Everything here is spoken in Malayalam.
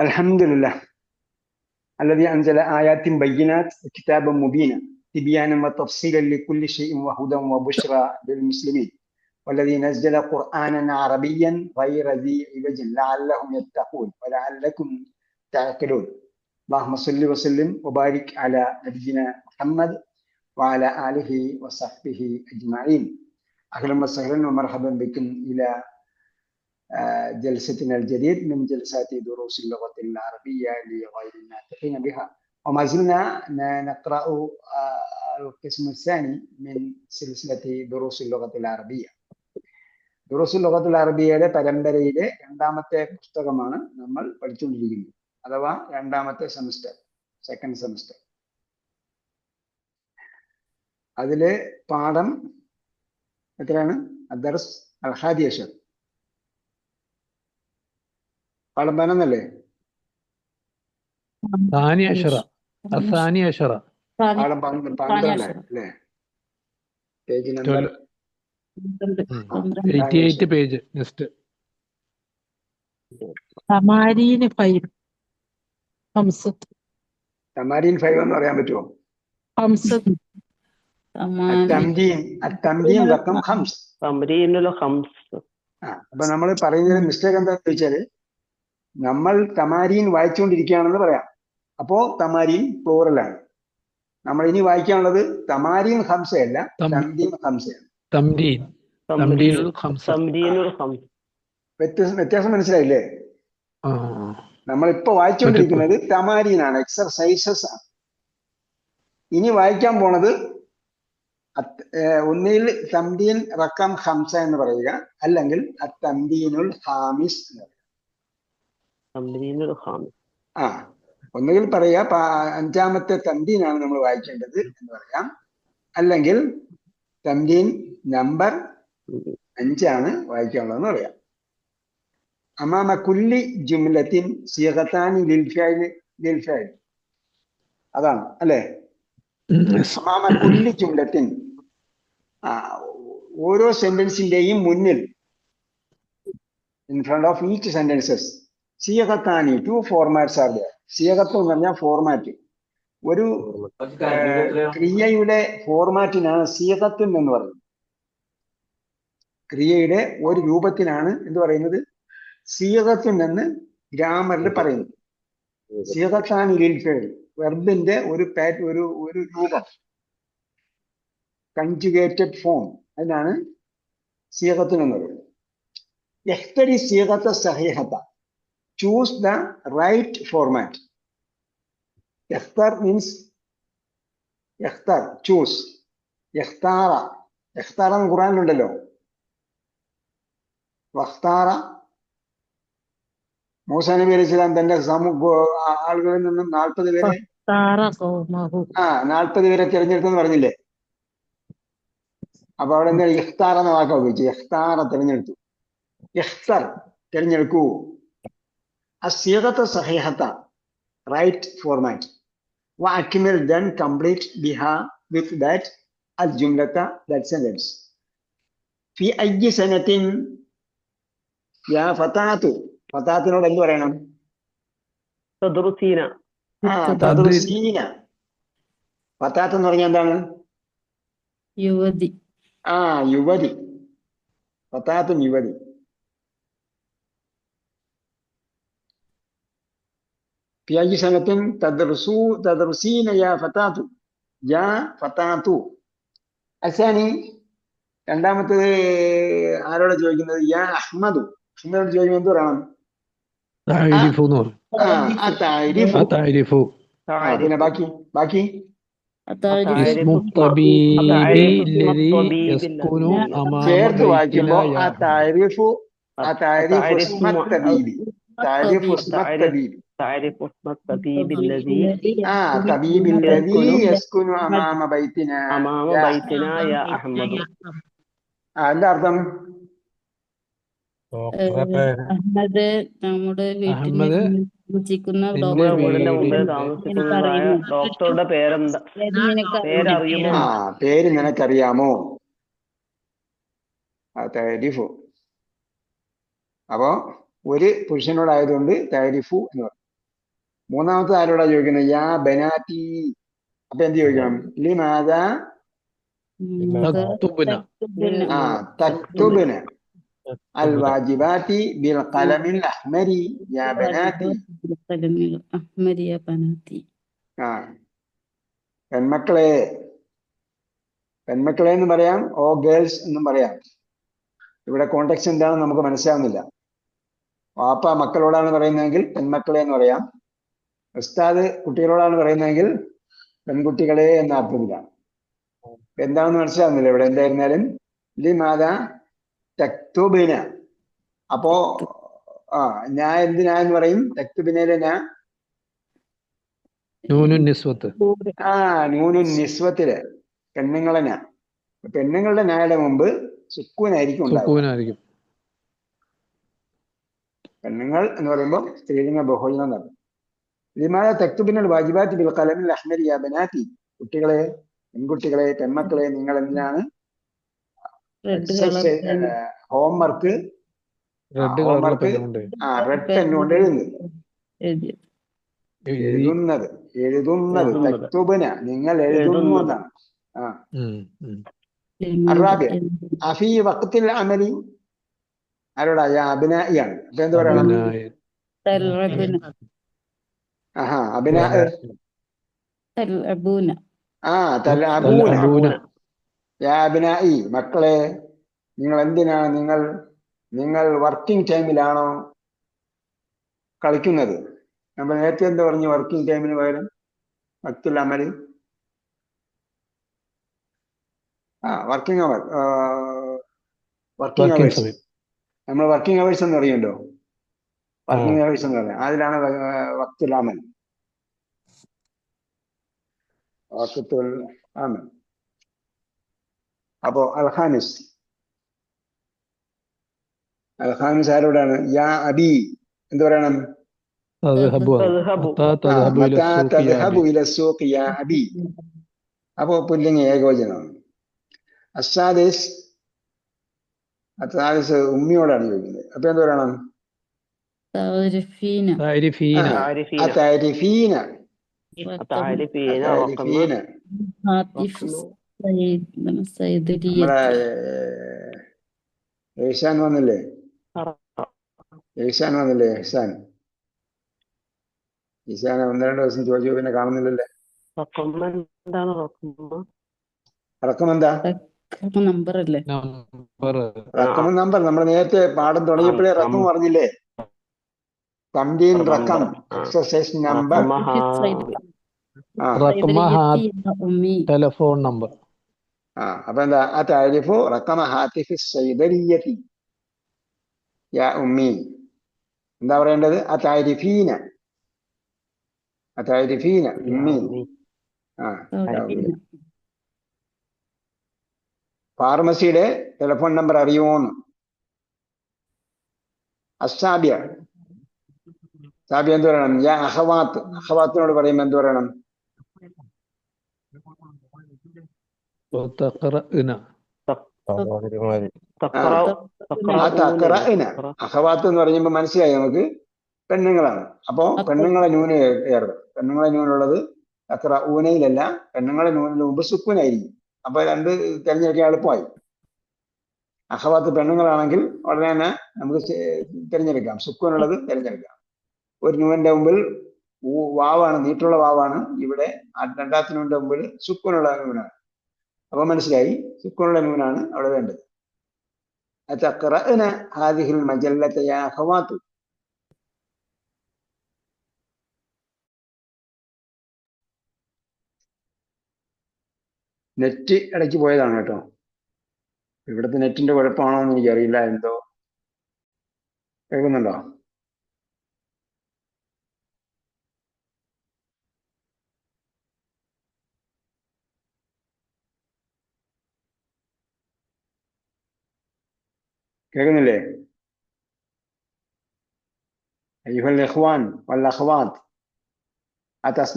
الحمد لله الذي أنزل آيات بينات كتابا مبينا تبيانا وتفصيلا لكل شيء وهدى وبشرى للمسلمين والذي نزل قرآنا عربيا غير ذي عوج لعلهم يتقون ولعلكم تعقلون اللهم صل وسلم وبارك على نبينا محمد وعلى آله وصحبه أجمعين أهلا وسهلا ومرحبا بكم إلى جلستنا الجديد من جلسات دروس اللغة العربية لغير الناطقين بها وما زلنا نقرأ القسم الثاني من سلسلة دروس اللغة العربية ദുറൂസുൽ ലോകത്തുൽ അറബിയയുടെ പരമ്പരയിലെ രണ്ടാമത്തെ പുസ്തകമാണ് നമ്മൾ പഠിച്ചുകൊണ്ടിരിക്കുന്നത് അഥവാ രണ്ടാമത്തെ സെമിസ്റ്റർ സെക്കൻഡ് സെമിസ്റ്റർ അതിലെ പാഠം എത്രയാണ് അദർസ് അൽഹാദി പഴമ്പന എന്നല്ലേ അപ്പൊ നമ്മൾ പറയുന്ന മിസ്റ്റേക്ക് എന്താ ചോദിച്ചാൽ നമ്മൾ തമാരീൻ വായിച്ചുകൊണ്ടിരിക്കുകയാണെന്ന് പറയാം. അപ്പോ തമാരീൻ പ്ലൂറലാണ്. നമ്മൾ ഇനി വായിക്കാനുള്ളത് തമാരീൻ ഹംസയല്ല തംദീൻ ഹംസയാണ്. വ്യത്യാസം മനസ്സിലായില്ലേ? നമ്മൾ ഇപ്പൊ വായിച്ചുകൊണ്ടിരിക്കുന്നത് തമാരീനാണ് എക്സർസൈസസ് ആണ്. ഇനി വായിക്കാൻ പോണത് ഒന്നിൽ തംദീൻ റക്കം ഹംസ എന്ന് പറയുക അല്ലെങ്കിൽ തംദീനുൽ ഹാമിസ് എന്ന് പറയുക. ആ ഒന്നുകിൽ പറയാ അഞ്ചാമത്തെ തംദീനാണ് നമ്മൾ വായിക്കേണ്ടത് എന്ന് പറയാം. അല്ലെങ്കിൽ തംദീൻ നമ്പർ അഞ്ചാണ് വായിക്കാനുള്ളതെന്ന് പറയാം. അമാമ കുല്ലി ജുംലത്തിൻ ലിൽഫായിൽ അതാണ് അല്ലേ? അമാമ കുല്ലി ജുംലത്തിൻ. ആ ഓരോ സെന്റൻസിന്റെയും മുന്നിൽ in front of each sentences സിയഖത്താനി two formats are there സിയഖത്ത് എന്ന് പറഞ്ഞാൽ ഫോർമാറ്റ് ഒരു ക്രിയയുടെ ഫോർമാറ്റിനാണ് സിയഖത്തുൻ എന്ന് പറയുന്നത്. ക്രിയയുടെ ഒരു രൂപത്തിനാണ് എന്ത് പറയുന്നത്? സിയഖത്തുൻ എന്ന് ഗ്രാമറിൽ പറയുന്നത്. സിയഖത്താനി ലിൽഫേൽ വെർബിന്റെ ഒരു പാറ്റ് ഒരു ഒരു രൂപം. കൺജുഗേറ്റഡ് ഫോം അതിനാണ് സിയഖത്തുൻ എന്ന് പറയുന്നത്. എഹ്തരി സിയകത്ത സഹിഹത്ത choose the right format. Yakhtar means Yakhtar, choose. Yakhtara. Yakhtara എന്ന് ഖുറാനിലുണ്ടല്ലോ വഖ്താറ. മൂസ നബി അലൈഹി സ്വലാം തന്റെ സമൂഹ ആളുകളിൽ നിന്നും നാൽപ്പത് പേരെ ആ നാൽപ്പത് പേരെ തിരഞ്ഞെടുത്തെന്ന് പറഞ്ഞില്ലേ? അപ്പൊ അവിടെ എന്താ? ഇഖ്താർ എന്ന വാക്കാ ഉപയോഗിച്ചു ഇഖ്താറ തിരഞ്ഞെടുത്തു. ഇഖ്തർ തിരഞ്ഞെടുക്കൂ. അസീകത്ത സഹിഹത്ത right format وأكمل then complete بها with that الجملة that sentence في أي سنة يا فتاة ഫതാത്തിനോട് എന്ത് പറയണം تدرسين ആ തദ്റുസീന ഫതാത്ത് എന്ന് പറഞ്ഞാൽ എന്താണ് യുവതി ആ യുവതി ഫതാത്തും യുവതി في أي سنة تدرسو تدرسين يا فتاة يا فتاة الثاني രണ്ടാമത്തത് ആരോട് ചോദിക്കുന്നത് യാ അഹ്മദു അഹ്മദോട് ചോദിക്കുമ്പോൾ എന്ത് പറയണം تعرف نور ആ അതാരിഫു تعرف ആ, പിന്നെ ബാക്കി ബാക്കി أتعرف اسم الطبيب أتعرف اسم الذي الطبيب يسكن الذي- أمام ചേർത്ത് بيتنا വായിക്കുമ്പോ يا أحمد. അതാരിഫു അതാരിഫു أتعرف ഉസ്മ തബീബി താരിഫു ഉസ്മ تعرف- തബീബി تعرف اسم الطبيب الذي ആ തബീബി الذي يسكن أمام بيتنا أمام يا- بيتنا يا أحمد ആ, എന്താ അർത്ഥം അഹമ്മദ് നമ്മുടെ വീട്ടിൽ അഹമ്മദ് താമസിക്കുന്ന നിന്റെ നമ്മുടെ വീടിന്റെ മുമ്പിൽ വീടിന്റെ താമസിക്കുന്നതായ ഡോക്ടറുടെ പേരെന്താ പേരറിയുമോ? ആ പേര് നിനക്കറിയാമോ ആ താരിഫു അപ്പോ ഒരു പുരുഷനോടായതുകൊണ്ട് താരിഫു എന്ന് പറയും മൂന്നാമത്തെ ആരോടാ ചോദിക്കുന്നത് യാ ബനാറ്റി. അപ്പൊ എന്ത് ചോദിക്കണം? ലിമാദ? തക്തുബിന. ആ തക്തുബിന. അൽ ബിൽ ഖലമിൽ അഹ്മരി. യാ ബനാത്തി. യാ ബനാത്തി. ആ. പെൺമക്കളെ. പെൺമക്കളെ എന്ന് പറയാം ഓ ഗേൾസ് എന്നും പറയാം. ഇവിടെ കോണ്ടെക്സ്റ്റ് എന്താണെന്ന് നമുക്ക് മനസ്സിലാവുന്നില്ല. വാപ്പ മക്കളോടാണ് പറയുന്നതെങ്കിൽ പെൺമക്കളെ എന്ന് പറയാം. ഉസ്താദ് കുട്ടികളോടാണ് പറയുന്നതെങ്കിൽ പെൺകുട്ടികളെ എന്ന അർത്ഥത്തിലാണ് എന്താണെന്ന് മനസ്സിലാവുന്നില്ല ഇവിടെ എന്തായിരുന്നാലും? ലി മാത തക്തുബിന. അപ്പോ ആ ഞാൻ എന്തിനാ എന്ന് പറയും? തക്തുബിനയിലെ ഞാൻ നിസ്വത്ത്. ആ നൂനു നിസ്വത്തിൽ. പെണ്ണുങ്ങളെ ഞാൻ പെണ്ണുങ്ങളുടെ ഞായുടെ മുമ്പ് സുക്കൂനായിരിക്കും ഉണ്ടാവും പെണ്ണുങ്ങൾ എന്ന് പറയുമ്പോൾ സ്ത്രീലിംഗ ബഹുജനം നടക്കും ലിമായ തെക്തുബിനൽ വാജിബാത്തി ബിൽ കലമിൽ അഹ്മരി ബനാത്തി കുട്ടികളെ പെൺകുട്ടികളെ പെൺമക്കളെ നിങ്ങൾ എന്തിനാണ്? റെഡ് കളർ ഹോംവർക്ക് റെഡ് ആ, റെഡ് പെണ്ണുകൊണ്ട് കൊണ്ട് എഴുതുന്നത് എഴുതി. എഴുതി. എഴുതുന്നത് എഴുതുന്നത് തക്തുബിന. നിങ്ങൾ എഴുതുന്നു. എന്നാണ്. ആ. ആരോടാ? അബിനായിയാണ് അപ്പൊ എന്ത് പറയണം? ആഹാ അബിന തൽഅബൂന ആ തലഅബൂന തൽഅബൂന. യാ അബിനായി മക്കളെ നിങ്ങൾ എന്തിനാണ് നിങ്ങൾ നിങ്ങൾ വർക്കിംഗ് ടൈമിലാണോ കളിക്കുന്നത്? നമ്മൾ നേരത്തെ എന്താ പറഞ്ഞു വർക്കിംഗ് ടൈമിന് പകരം? വക്തുൽ അമൽ ആ working hour working working hours നമ്മൾ വർക്കിംഗ് അവേഴ്സ് എന്ന് അറിയുമല്ലോ വർക്കിംഗ് അവേഴ്സ് എന്ന് പറയാം അതിലാണ് വക്തുൽ അമൽ വക്തുൽ അമൽ അപ്പോ അൽഹാനിസ്. അൽഹാനിസ് ആരോടാണ്? യാ അബി. എന്ത് പറയണം? അപ്പോ പുല്ലിംഗ ഏകോചനമാണ് അസാദിസ് അസാദിസ് ഉമ്മിയോടാണ് ചോദിക്കുന്നത്. അപ്പൊ എന്ത് പറയണം? നമ്മളെ വന്നില്ലേ? ഏഷാൻ വന്നില്ലേ ഏഷാൻ ഈശാൻ ഒന്ന് രണ്ട് ദിവസം ചോദിച്ചു പിന്നെ കാണുന്നില്ലല്ലേ? എന്താണ് റക്കം എന്താ നമ്പർ അല്ലേ നമ്പർ റക്കം നമ്പർ. നമ്മൾ നേരത്തെ പാഠം തുടങ്ങിയപ്പോഴേ റക്കം പറഞ്ഞില്ലേ? ആ. റക്മ ഹാ- ഉമ്മി. ടെലഫോൺ നമ്പർ ആ. അപ്പൊ എന്താ? ആ താരിഫു റക്കമ ഹാത്തിഫി സൈദരിയത്തി യാ ഉമ്മി. എന്താ പറയേണ്ടത്? ആ താരിഫീന ആ താരിഫീന ഉമ്മി. ആ. ഫാർമസിയുടെ ടെലിഫോൺ നമ്പർ അറിയുമോന്ന് അസാബിയ സാബിയ എന്ത് പറയണം യാ അഹവാത്ത് അഹവാത്തിനോട് പറയുമ്പോ എന്ത് പറയണം അഹവാത്ത് എന്ന് പറയുമ്പോ മനസ്സിലായി നമുക്ക്? പെണ്ണുങ്ങളാണ്. അപ്പോ പെണ്ണുങ്ങളെ നൂന് ഏറും. പെണ്ണുങ്ങളെ നൂനുള്ളത് അത്ര ഊനയിലല്ല പെണ്ണുങ്ങളെ നൂനിന് മുമ്പ് സുക്കുനായിരിക്കും അപ്പൊ രണ്ട് തിരഞ്ഞെടുക്കാൻ എളുപ്പമായി. അഹവാത്ത് പെണ്ണുങ്ങളാണെങ്കിൽ ഉടനെ തന്നെ നമുക്ക് തിരഞ്ഞെടുക്കാം. സുക്കുനുള്ളത് തിരഞ്ഞെടുക്കാം. ഒരുനുവന്റെ മുമ്പിൽ വാവാണ് നീട്ടുള്ള വാവാണ്. ഇവിടെ രണ്ടാത്തിനുവിന്റെ മുമ്പിൽ സുക്കുനുള്ള നൂനാണ് അപ്പൊ മനസ്സിലായി? സുക്കുനുള്ള നൂനാണ് അവിടെ വേണ്ടത്. ഹാദിഹിൽ മജല്ലത്തയാഹവാത്തു നെറ്റ് ഇടയ്ക്ക് പോയതാണ് കേട്ടോ. ഇവിടുത്തെ നെറ്റിന്റെ കുഴപ്പമാണോ എന്ന് എനിക്കറിയില്ല. എന്തോ കേൾക്കുന്നുണ്ടോ? കേൾക്കുന്നില്ലേ ايها الاخوان والاخوات اتسمعون